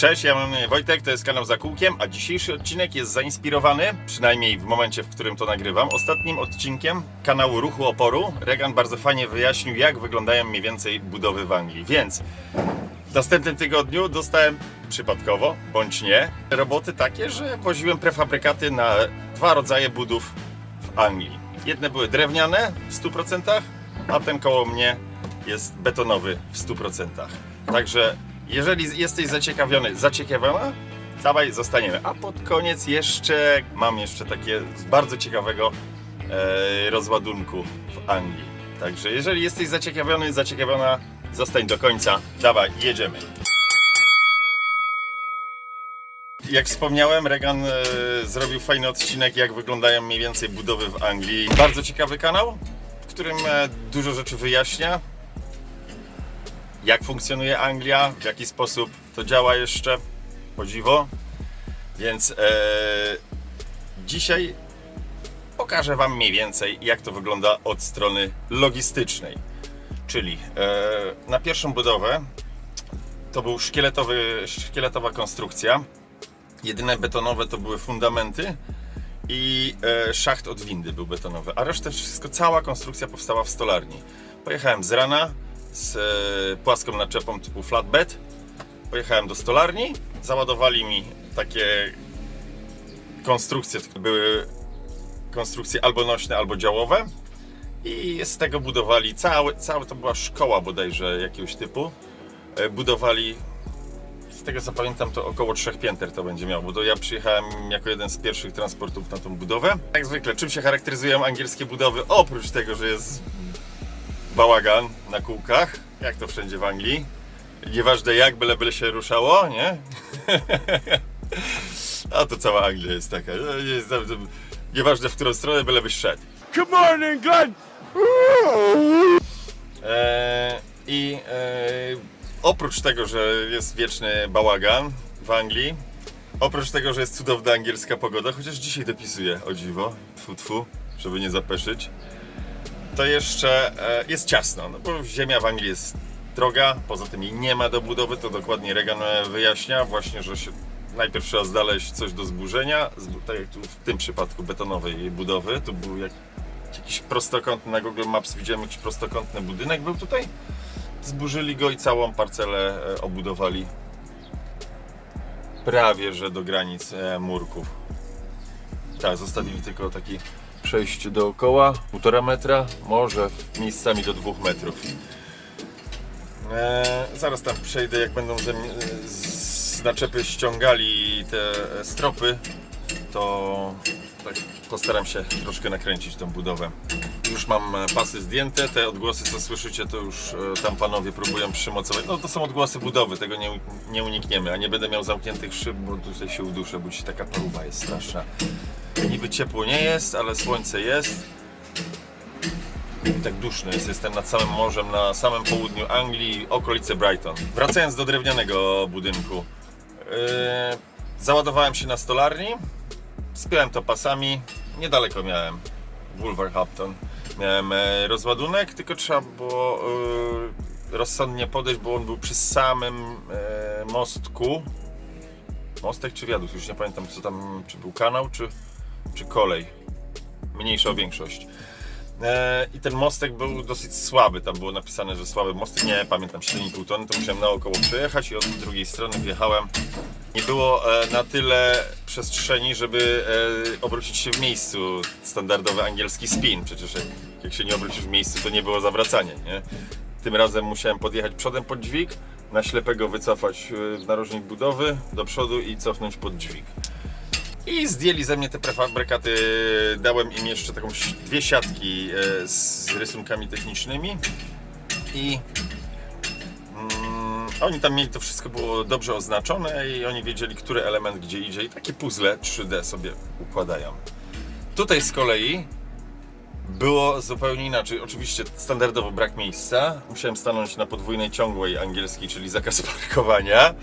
Cześć, ja mam Wojtek, to jest kanał Za Kółkiem, a dzisiejszy odcinek jest zainspirowany, przynajmniej w momencie, w którym to nagrywam, ostatnim odcinkiem kanału Ruchu Oporu. Regan bardzo fajnie wyjaśnił, jak wyglądają mniej więcej budowy w Anglii, więc w następnym tygodniu dostałem przypadkowo, bądź nie, roboty takie, że woziłem prefabrykaty na dwa rodzaje budów w Anglii. Jedne były drewniane w 100%, a ten koło mnie jest betonowy w 100%. Także jeżeli jesteś zaciekawiony, zaciekawiona, dawaj, zostaniemy. A pod koniec jeszcze mam jeszcze takie z bardzo ciekawego e, rozładunku w Anglii. Także jeżeli jesteś zaciekawiony, zaciekawiona, zostań do końca. Dawaj, jedziemy. Jak wspomniałem, Regan e, zrobił fajny odcinek, jak wyglądają mniej więcej budowy w Anglii. Bardzo ciekawy kanał, w którym e, dużo rzeczy wyjaśnia. Jak funkcjonuje Anglia, w jaki sposób to działa jeszcze, o dziwo. Więc e, dzisiaj pokażę Wam mniej więcej, jak to wygląda od strony logistycznej. Czyli e, na pierwszą budowę to był szkieletowy, szkieletowa konstrukcja. Jedyne betonowe to były fundamenty i e, szacht od windy był betonowy, a resztę wszystko, cała konstrukcja powstała w stolarni. Pojechałem z rana z e, płaską naczepą typu flatbed, pojechałem do stolarni, załadowali mi takie konstrukcje, były konstrukcje albo nośne, albo działowe i z tego budowali, cały, cały to była szkoła bodajże jakiegoś typu, e, budowali z tego co pamiętam, to około trzech pięter to będzie miało, bo to ja przyjechałem jako jeden z pierwszych transportów na tą budowę. Jak zwykle, czym się charakteryzują angielskie budowy? Oprócz tego, że jest bałagan na kółkach, jak to wszędzie w Anglii. Nieważne jak, byle byle się ruszało, nie? A to cała Anglia jest taka. no, Jest, nieważne w którą stronę, byle byś szedł. Good morning, Glenn. E, I e, oprócz tego, że jest wieczny bałagan w Anglii, oprócz tego, że jest cudowna angielska pogoda, chociaż dzisiaj dopisuje o dziwo, tfu, tfu, żeby nie zapeszyć, to jeszcze e, jest ciasno, no bo ziemia w Anglii jest droga, poza tym jej nie ma do budowy, to dokładnie Reagan e, wyjaśnia właśnie, że się najpierw trzeba znaleźć coś do zburzenia, zbu- tak jak tu w tym przypadku betonowej budowy, tu był jak, jakiś prostokątny, na Google Maps widziałem jakiś prostokątny budynek był tutaj, zburzyli go i całą parcelę e, obudowali prawie, że do granic murków. Tak, zostawili tylko taki przejście dookoła, półtora metra, może miejscami do dwóch metrów. E, zaraz tam przejdę, jak będą ze z naczepy ściągali te stropy, to tak postaram się troszkę nakręcić tą budowę. Już mam pasy zdjęte, te odgłosy co słyszycie to już e, tam panowie próbują przymocować. No to są odgłosy budowy, tego nie, nie unikniemy, a nie będę miał zamkniętych szyb, bo tutaj się uduszę, bo ci taka paruwa jest straszna. Niby ciepło nie jest, ale słońce jest. I tak duszno jest, jestem nad samym morzem, na samym południu Anglii, okolice Brighton. Wracając do drewnianego budynku. Yy, załadowałem się na stolarni, spiąłem to pasami, niedaleko miałem Wolverhampton. Miałem e, rozładunek, tylko trzeba było e, rozsądnie podejść, bo on był przy samym e, mostku. Mostek czy wiadukt, już nie pamiętam co tam, czy był kanał, czy, czy kolej. Mniejsza o większość. E, I ten mostek był dosyć słaby, tam było napisane, że słaby mostek, nie pamiętam, 7,5 tony, to musiałem naokoło przejechać i od drugiej strony wjechałem. Nie było e, na tyle przestrzeni, żeby e, obrócić się w miejscu. Standardowy angielski spin, przecież jak, się nie obrócisz w miejscu, to nie było zawracanie, nie? Tym razem musiałem podjechać przodem pod dźwig, na ślepego wycofać w narożnik budowy do przodu i cofnąć pod dźwig. I zdjęli ze mnie te prefabrykaty, dałem im jeszcze taką dwie siatki e, z rysunkami technicznymi i mm, oni tam mieli to wszystko było dobrze oznaczone i oni wiedzieli, który element gdzie idzie i takie puzzle 3D sobie układają. Tutaj z kolei było zupełnie inaczej. Oczywiście standardowo brak miejsca. Musiałem stanąć na podwójnej ciągłej angielskiej, czyli zakaz parkowania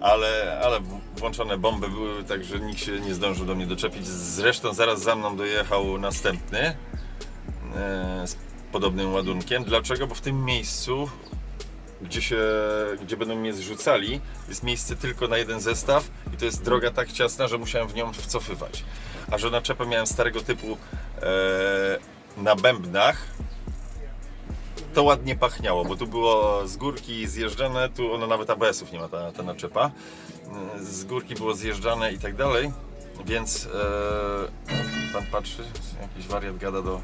ale, ale włączone bomby były, także nikt się nie zdążył do mnie doczepić. Zresztą zaraz za mną dojechał następny e, z podobnym ładunkiem. Dlaczego? Bo w tym miejscu gdzie, się, gdzie będą mnie zrzucali, jest miejsce tylko na jeden zestaw i to jest droga tak ciasna, że musiałem w nią wcofywać. A że naczepę miałem starego typu e, na bębnach, to ładnie pachniało, bo tu było z górki zjeżdżane, tu ona nawet ABS-ów nie ma ta, ta naczepa. Z górki było zjeżdżane i tak dalej, więc e, pan patrzy, jakiś wariat gada do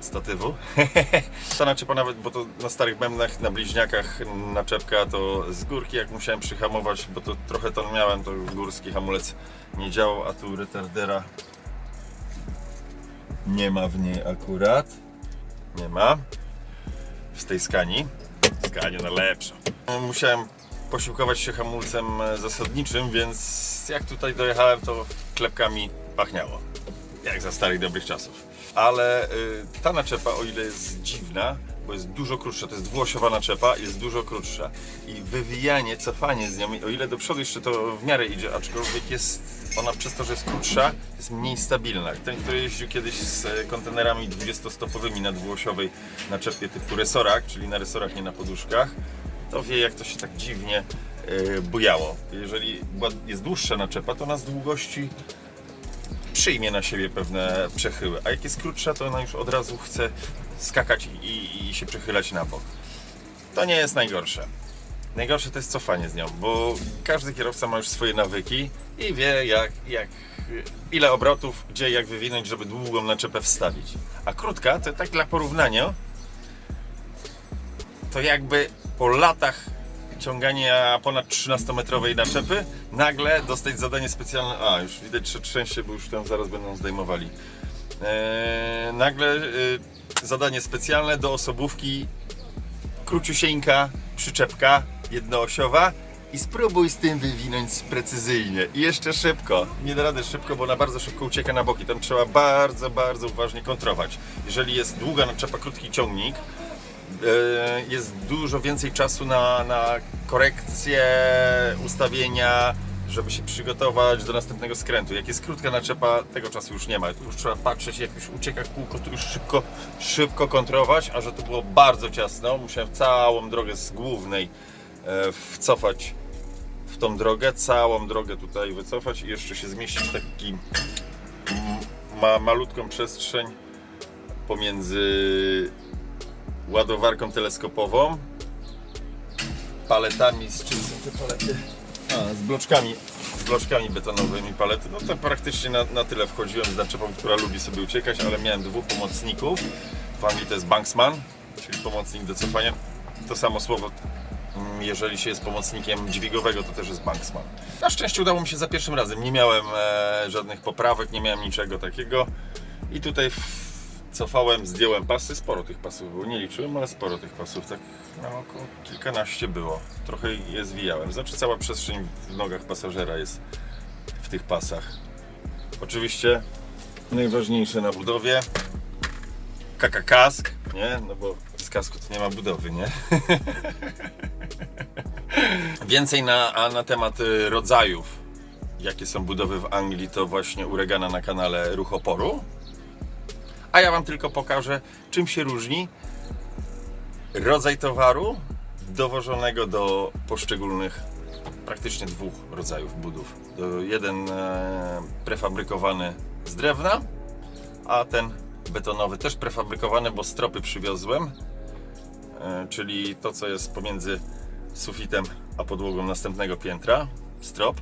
statywu. ta naczepa nawet, bo to na starych bębnach, na bliźniakach naczepka to z górki jak musiałem przyhamować, bo to trochę ton miałem, to górski hamulec nie działał, a tu retardera nie ma w niej akurat. Nie ma z tej skani. Skania na lepszą. Musiałem posiłkować się hamulcem e, zasadniczym, więc jak tutaj dojechałem, to klepkami pachniało. Jak za starych dobrych czasów. Ale y, ta naczepa, o ile jest dziwna, bo jest dużo krótsza, to jest dwuosiowa naczepa, jest dużo krótsza. I wywijanie, cofanie z nią, o ile do przodu jeszcze to w miarę idzie, aczkolwiek jest ona przez to, że jest krótsza, jest mniej stabilna. Ten, który jeździł kiedyś z e, kontenerami 20-stopowymi na dwuosiowej naczepie typu resorak, czyli na resorach, nie na poduszkach, to wie jak to się tak dziwnie e, bujało. Jeżeli jest dłuższa naczepa, to ona z długości przyjmie na siebie pewne przechyły, a jak jest krótsza, to ona już od razu chce skakać i, i, się przechylać na bok. To nie jest najgorsze. Najgorsze to jest cofanie z nią, bo każdy kierowca ma już swoje nawyki i wie jak, jak ile obrotów, gdzie jak wywinąć, żeby długą naczepę wstawić. A krótka, to tak dla porównania, to jakby po latach ciągania ponad 13-metrowej naczepy nagle dostać zadanie specjalne. A, już widać, że trzęsie, bo już tam zaraz będą zdejmowali. Eee, nagle e, zadanie specjalne do osobówki króciusieńka przyczepka jednoosiowa i spróbuj z tym wywinąć precyzyjnie. I jeszcze szybko. Nie da rady szybko, bo ona bardzo szybko ucieka na boki. Tam trzeba bardzo, bardzo uważnie kontrować. Jeżeli jest długa naczepa, krótki ciągnik, e, jest dużo więcej czasu na, na korekcję ustawienia, żeby się przygotować do następnego skrętu. Jak jest krótka naczepa, tego czasu już nie ma. Już trzeba patrzeć, jak już ucieka kółko, to już szybko, szybko kontrolować, a że to było bardzo ciasno, musiałem całą drogę z głównej e, wcofać w tą drogę, całą drogę tutaj wycofać i jeszcze się zmieścić w taki ma, malutką przestrzeń pomiędzy ładowarką teleskopową, paletami, z czym są te palety? A, z bloczkami, z bloczkami betonowymi palety, no to praktycznie na, na tyle wchodziłem z naczepą, która lubi sobie uciekać, ale miałem dwóch pomocników, w Anglii to jest banksman, czyli pomocnik do cofania, to samo słowo mm, jeżeli się jest pomocnikiem dźwigowego, to też jest banksman. Na szczęście udało mi się za pierwszym razem. Nie miałem e, żadnych poprawek, nie miałem niczego takiego. I tutaj cofałem, zdjąłem pasy. Sporo tych pasów było. Nie liczyłem, ale sporo tych pasów. Tak no, około kilkanaście było. Trochę je zwijałem. Znaczy cała przestrzeń w nogach pasażera jest w tych pasach. Oczywiście najważniejsze na budowie kaka kask, nie? No bo z kasku to nie ma budowy, nie? Więcej na, a na temat y, rodzajów, jakie są budowy w Anglii, to właśnie u Regana na kanale Ruch Oporu. A ja Wam tylko pokażę, czym się różni rodzaj towaru dowożonego do poszczególnych, praktycznie dwóch rodzajów budów. Jeden e, prefabrykowany z drewna, a ten betonowy też prefabrykowany, bo stropy przywiozłem, e, czyli to co jest pomiędzy sufitem a podłogą następnego piętra, strop.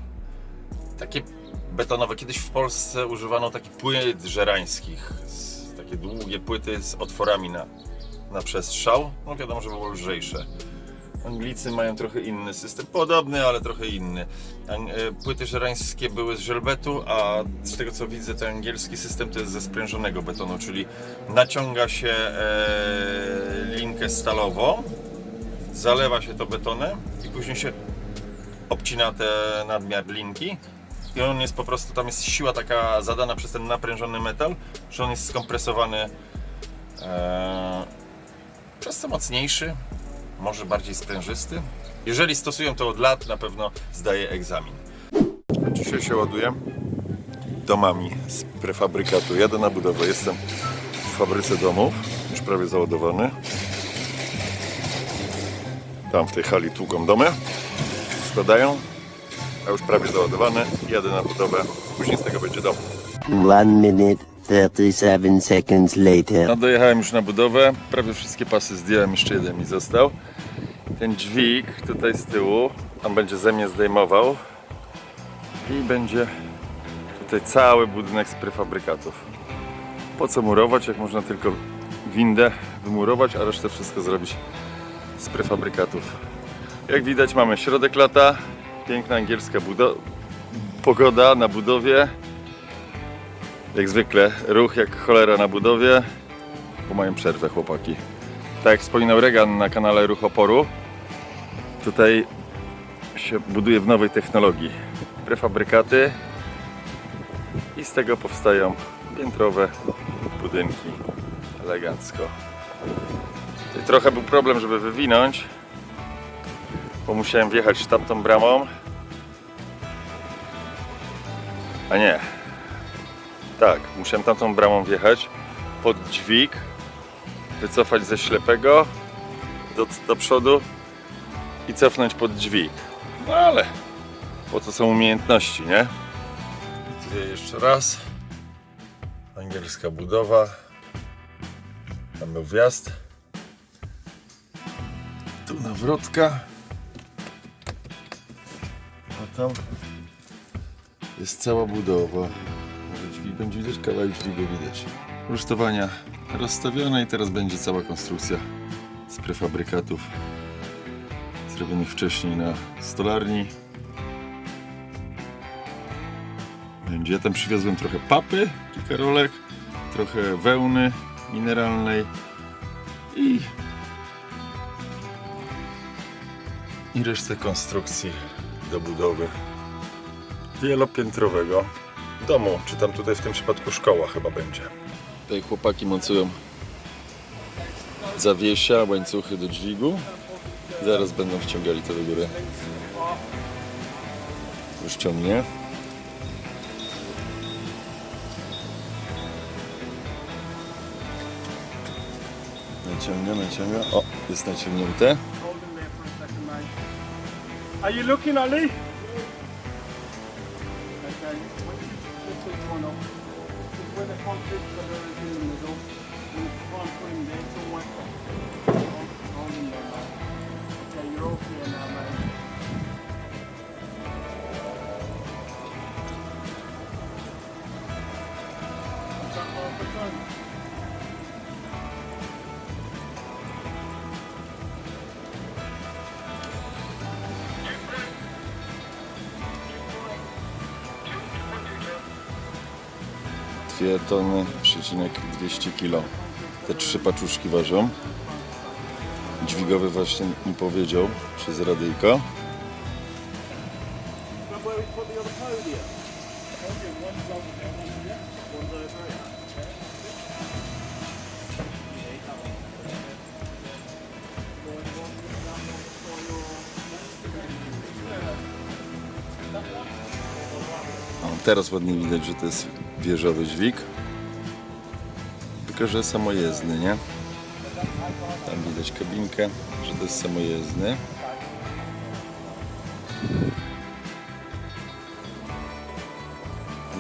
Takie betonowe. Kiedyś w Polsce używano takich płyt żerańskich, z, takie długie płyty z otworami na, na przestrzał. No wiadomo, że było lżejsze. Anglicy mają trochę inny system, podobny, ale trochę inny. E, Płyty żerańskie były z żelbetu, a z tego co widzę, ten angielski system to jest ze sprężonego betonu, czyli naciąga się e, linkę stalową, zalewa się to betonem i później się obcina te nadmiar linki i on jest po prostu, tam jest siła taka zadana przez ten naprężony metal, że on jest skompresowany e, przez co mocniejszy, może bardziej sprężysty. Jeżeli stosują to od lat, na pewno zdaje egzamin. Dzisiaj się ładuję domami z prefabrykatu. Jadę na budowę, jestem w fabryce domów, już prawie załadowany. Tam w tej hali tłuką domy, składają, a już prawie załadowane. Jadę na budowę, później z tego będzie dom. One minute, 37 seconds later. No dojechałem już na budowę, prawie wszystkie pasy zdjąłem, jeszcze jeden mi został. Ten dźwig tutaj z tyłu, on będzie ze mnie zdejmował i będzie tutaj cały budynek z prefabrykatów. Po co murować, jak można tylko windę wymurować, a resztę wszystko zrobić z prefabrykatów. Jak widać mamy środek lata, piękna angielska pogoda na budowie. Jak zwykle, ruch jak cholera na budowie, bo mają przerwę chłopaki. Tak jak wspominał Regan na kanale Ruch Oporu, tutaj się buduje w nowej technologii. Prefabrykaty i z tego powstają piętrowe budynki elegancko. Trochę był problem, żeby wywinąć, bo musiałem wjechać tamtą bramą. A nie, tak, musiałem tamtą bramą wjechać pod dźwig, wycofać ze ślepego do, do przodu i cofnąć pod dźwig. No ale po co są umiejętności, nie? Tutaj jeszcze raz. Angielska budowa. Tam był wjazd. Tu nawrotka. Tam jest cała budowa. Może dźwig będzie widać, kawałek dźwigu widać. Rusztowania rozstawione i teraz będzie cała konstrukcja z prefabrykatów zrobionych wcześniej na stolarni. Będzie. Ja tam przywiozłem trochę papy, kilka rolek, trochę wełny mineralnej i i resztę konstrukcji do budowy wielopiętrowego domu, czy tam tutaj w tym przypadku szkoła chyba będzie. Tutaj chłopaki mocują zawiesia, łańcuchy do dźwigu. Zaraz będą wciągali to do góry. Już ciągnie. Naciąga, naciąga. O, jest naciągnięte. Are you looking, Ali? Okay. When you lift this one up, this is where the concrete is going to be in the middle. You can't put him there somewhere. Hold hold him there, mate. Okay, you're okay now, mate. 2 tony, przecinek 200 kilo. Te trzy paczuszki ważą. Dźwigowy właśnie mi powiedział przez radyjka. Teraz ładnie widać, że to jest wieżowy dźwig. Tylko, że samojezdny, nie? Tam widać kabinkę, że to jest samojezdny.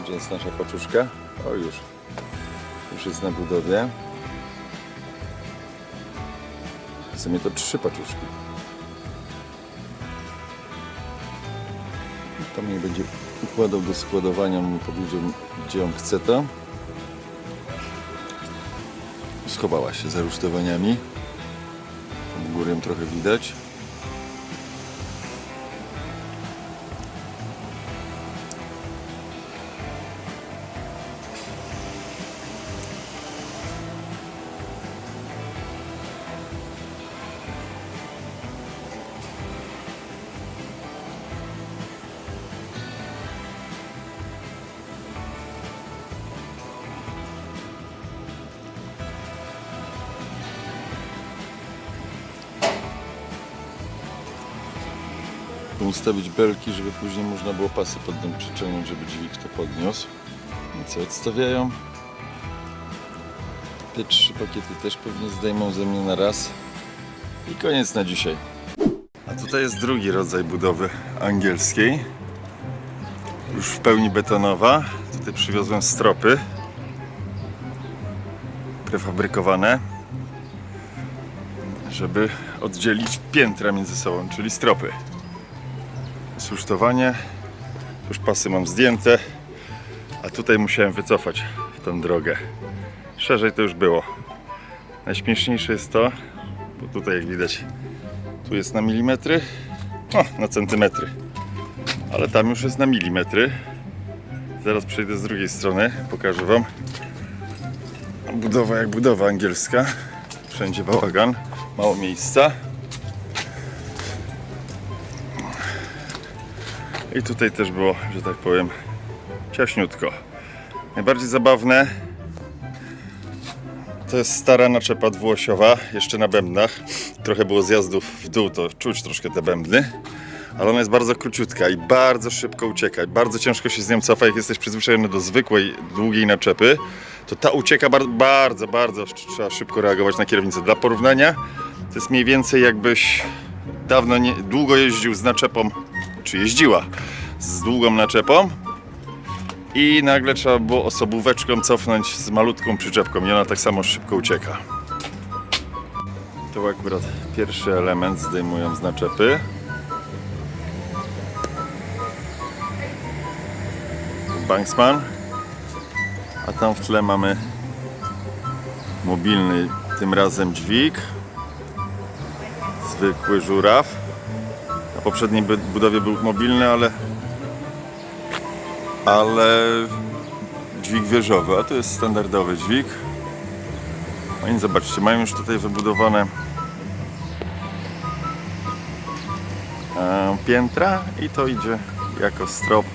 Gdzie jest nasza paczuszka? O już. Już jest na budowie. W sumie to trzy paczuszki. Tam mnie będzie układał do składowania, mi powiedział gdzie on chce to. Schowała się za rusztowaniami. Górę trochę widać. Ustawić belki, żeby później można było pasy pod tym przyczepić, żeby dźwig to podniósł. I co, odstawiają. Te trzy pakiety też pewnie zdejmą ze mnie na raz. I koniec na dzisiaj. A tutaj jest drugi rodzaj budowy angielskiej. Już w pełni betonowa. Tutaj przywiozłem stropy prefabrykowane, żeby oddzielić piętra między sobą, czyli stropy. Susztowanie. Już pasy mam zdjęte, a tutaj musiałem wycofać w tą drogę. Szerzej to już było. Najśmieszniejsze jest to, bo tutaj jak widać, tu jest na milimetry, o, na centymetry, ale tam już jest na milimetry. Zaraz przejdę z drugiej strony, pokażę Wam. Budowa jak budowa angielska, wszędzie bałagan, mało miejsca. I tutaj też było, że tak powiem, ciaśniutko. Najbardziej zabawne to jest stara naczepa dwuosiowa, jeszcze na bębnach. Trochę było zjazdów w dół, to czuć troszkę te bębny. Ale ona jest bardzo króciutka i bardzo szybko ucieka. Bardzo ciężko się z nią cofa, jak jesteś przyzwyczajony do zwykłej, długiej naczepy. To ta ucieka bar- bardzo, bardzo trzeba szybko reagować na kierownicę. Dla porównania, to jest mniej więcej jakbyś dawno, nie, długo jeździł z naczepą, czy jeździła z długą naczepą i nagle trzeba było osobóweczką cofnąć z malutką przyczepką i ona tak samo szybko ucieka. To akurat pierwszy element zdejmują z naczepy. Banksman. A tam w tle mamy mobilny, tym razem dźwig. Zwykły żuraw. Na poprzedniej bu- budowie był mobilny, ale ale dźwig wieżowy, a to jest standardowy dźwig. No i zobaczcie, mają już tutaj wybudowane e, piętra i to idzie jako strop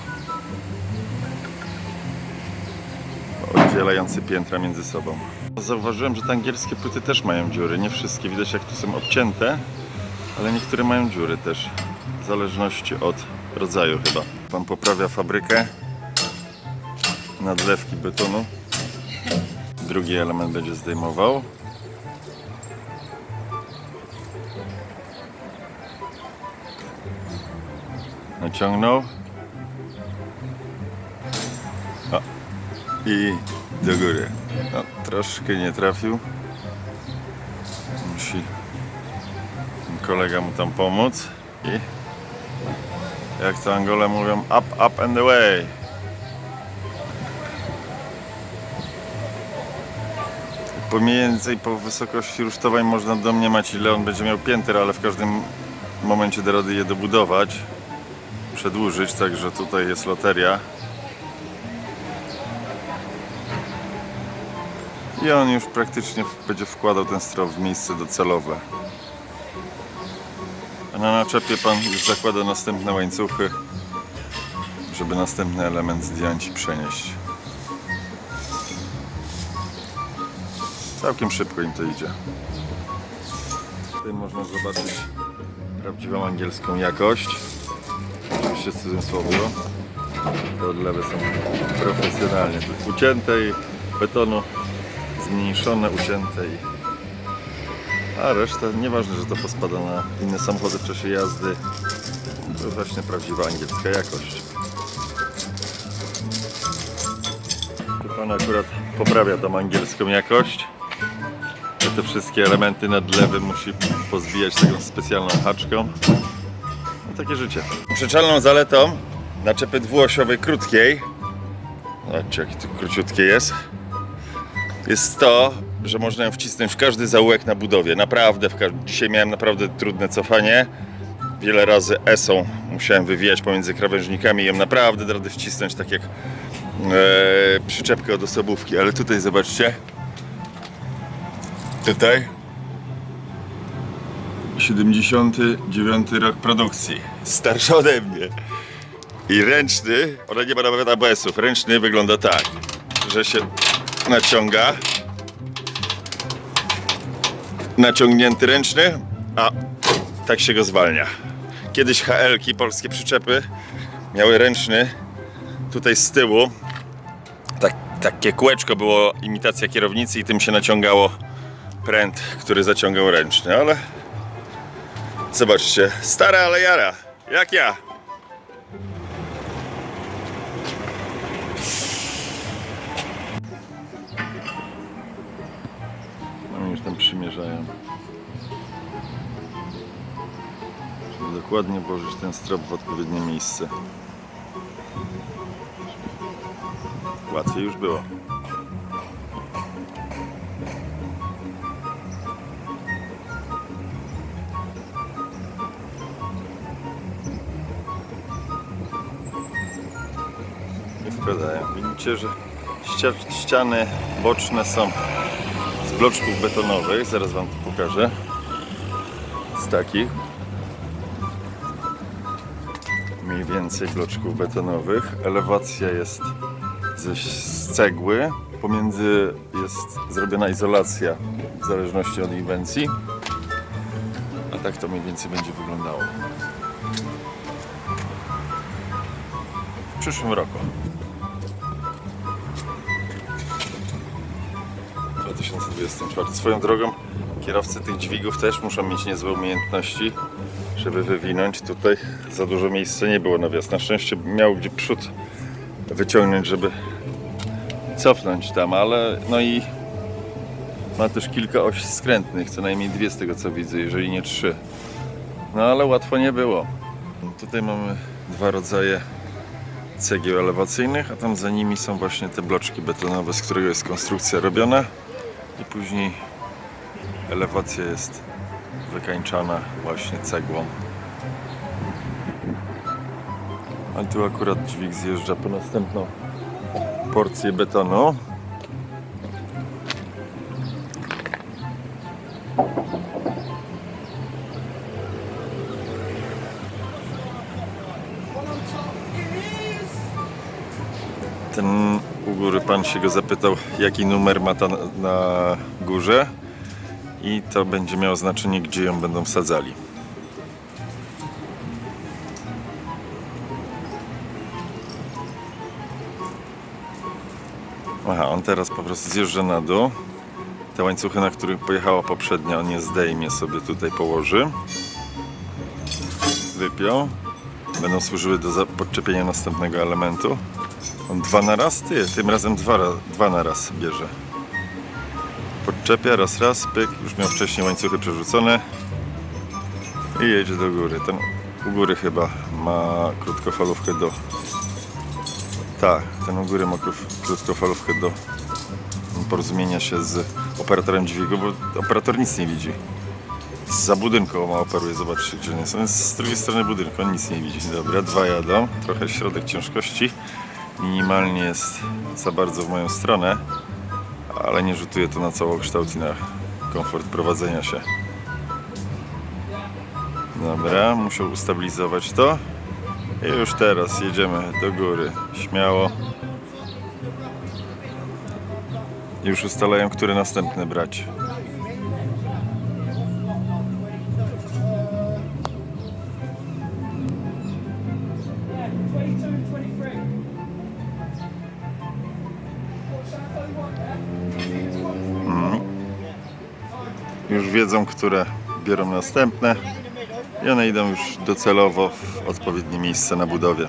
oddzielający piętra między sobą. Zauważyłem, że te angielskie płyty też mają dziury. Nie wszystkie, widać jak tu są obcięte, ale niektóre mają dziury też. W zależności od rodzaju chyba. Pan poprawia fabrykę nadlewki betonu. Drugi element będzie zdejmował. Naciągnął. O. I do góry. Troszkę nie trafił. Musi kolega mu tam pomóc. I jak to Angole mówią, up, up and away. Pomiędzy i po wysokości rusztowań można domniemać ile on będzie miał pięter, ale w każdym momencie da rady je dobudować, przedłużyć, także tutaj jest loteria. I on już praktycznie będzie wkładał ten strop w miejsce docelowe. A na naczepie pan zakłada następne łańcuchy, żeby następny element zdjąć i przenieść. Całkiem szybko im to idzie. Tutaj można zobaczyć prawdziwą angielską jakość. Oczywiście w cudzysłowie. Te odlewy są profesjonalnie ucięte i betonu zmniejszone, ucięte i... A reszta, nieważne, że to pospada na inne samochody w czasie jazdy. To właśnie prawdziwa angielska jakość. Tu pan akurat poprawia tą angielską jakość. Te wszystkie elementy nadlewy musi pozbijać taką specjalną haczką. No takie życie. Przyczalną zaletą naczepy dwuosiowej krótkiej Zobaczcie jakie tu króciutkie jest jest to, że można ją wcisnąć w każdy zaułek na budowie. Naprawdę, w dzisiaj miałem naprawdę trudne cofanie. Wiele razy esą musiałem wywijać pomiędzy krawężnikami i ją naprawdę da wcisnąć tak jak e, przyczepkę od osobówki. Ale tutaj zobaczcie. Tutaj 79 rok produkcji. Starszy ode mnie. I ręczny, ona nie ma nawet ABS-ów. Ręczny wygląda tak, że się naciąga. Naciągnięty ręczny, a tak się go zwalnia. Kiedyś HL-ki, polskie przyczepy, miały ręczny tutaj z tyłu. Tak, takie kółeczko było imitacja kierownicy i tym się naciągało pręt, który zaciągał ręczny, ale Zobaczcie, stara ale jara, jak ja. Oni już tam przymierzają. Żeby dokładnie włożyć ten strop w odpowiednie miejsce. Łatwiej już było. Nie wkładają. Widzicie, że ścia- ściany boczne są bloczków betonowych. Zaraz Wam to pokażę. Z takich. Mniej więcej bloczków betonowych. Elewacja jest ze, cegły. Pomiędzy jest zrobiona izolacja w zależności od inwencji. A tak to mniej więcej będzie wyglądało. W przyszłym roku. 2024. Swoją drogą kierowcy tych dźwigów też muszą mieć niezłe umiejętności, żeby wywinąć. Tutaj za dużo miejsca nie było na wjazd. Na szczęście miał gdzie przód wyciągnąć, żeby cofnąć tam, ale no i ma też kilka osi skrętnych, co najmniej dwie z tego co widzę, jeżeli nie trzy. No ale łatwo nie było. Tutaj mamy dwa rodzaje cegieł elewacyjnych, a tam za nimi są właśnie te bloczki betonowe, z którego jest konstrukcja robiona i później elewacja jest wykańczana właśnie cegłą. A tu akurat dźwig zjeżdża po następną porcję betonu. Się go zapytał, jaki numer ma ta na górze i to będzie miało znaczenie, gdzie ją będą sadzali. Aha, on teraz po prostu zjeżdża na dół. Te łańcuchy, na których pojechała poprzednia, on je zdejmie sobie tutaj, położy. Wypiął. Będą służyły do podczepienia następnego elementu. On dwa na raz? Ty, tym razem dwa, dwa na raz bierze. Podczepia, raz, raz, pyk. Już miał wcześniej łańcuchy przerzucone. I jedzie do góry. Ten u góry chyba ma krótkofalówkę do... Tak, ten u góry ma krótkofalówkę do porozumienia się z operatorem dźwigu, bo operator nic nie widzi. Za budynką ma operuje, zobaczcie gdzie. On jest z drugiej strony budynku, on nic nie widzi. Dobra, dwa jadą, trochę środek ciężkości. Minimalnie jest za bardzo w moją stronę, ale nie rzutuje to na całokształt i na komfort prowadzenia się. Dobra, musiał ustabilizować to. I już teraz jedziemy do góry, śmiało. Już ustalają, który następny brać. Już wiedzą, które biorą następne i one idą już docelowo w odpowiednie miejsce na budowie.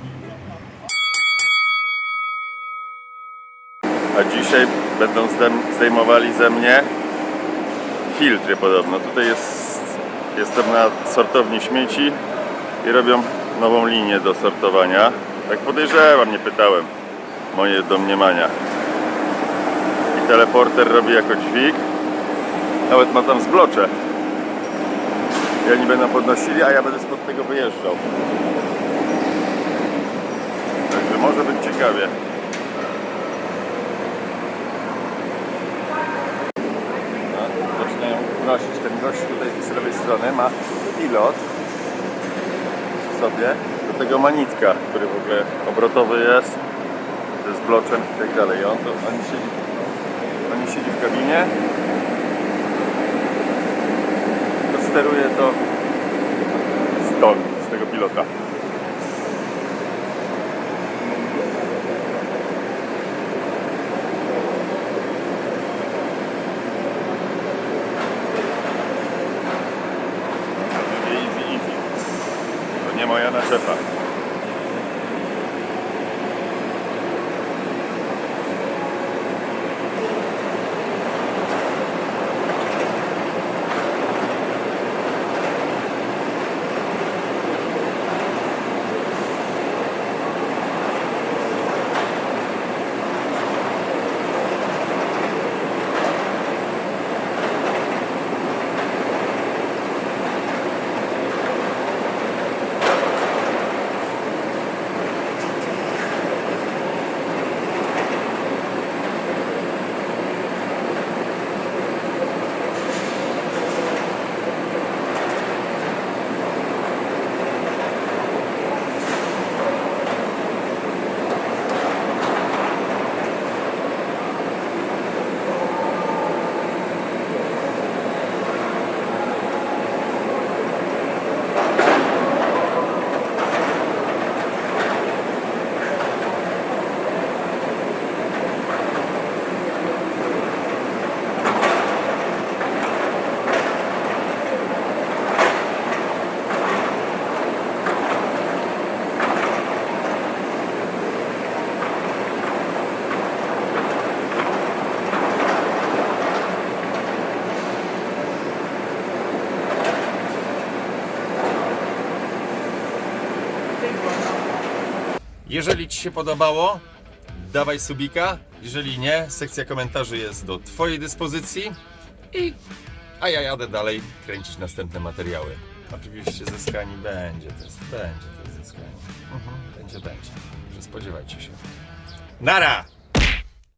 A dzisiaj będą zdejmowali ze mnie filtry podobno. Tutaj jest, jestem na sortowni śmieci i robią nową linię do sortowania. Tak podejrzewam, nie pytałem. Moje domniemania. I teleporter robi jako dźwig. Nawet ma tam zblocze. I oni będą podnosili, a ja będę spod tego wyjeżdżał. Także może być ciekawie. No, zaczynają nosić. Ten gość tutaj z lewej strony ma pilot sobie. Do tego ma nitka, który w ogóle obrotowy jest. Ze zbloczem i tak dalej. On to, oni, siedzi, oni siedzi w kabinie. To steruje to stąd, z tego pilota. Jeżeli Ci się podobało, dawaj subika. Jeżeli nie, sekcja komentarzy jest do Twojej dyspozycji. I, a ja jadę dalej kręcić następne materiały. Oczywiście zyskani będzie, to jest, będzie to zyskanie. Mhm, będzie, będzie. Że spodziewajcie się. Nara!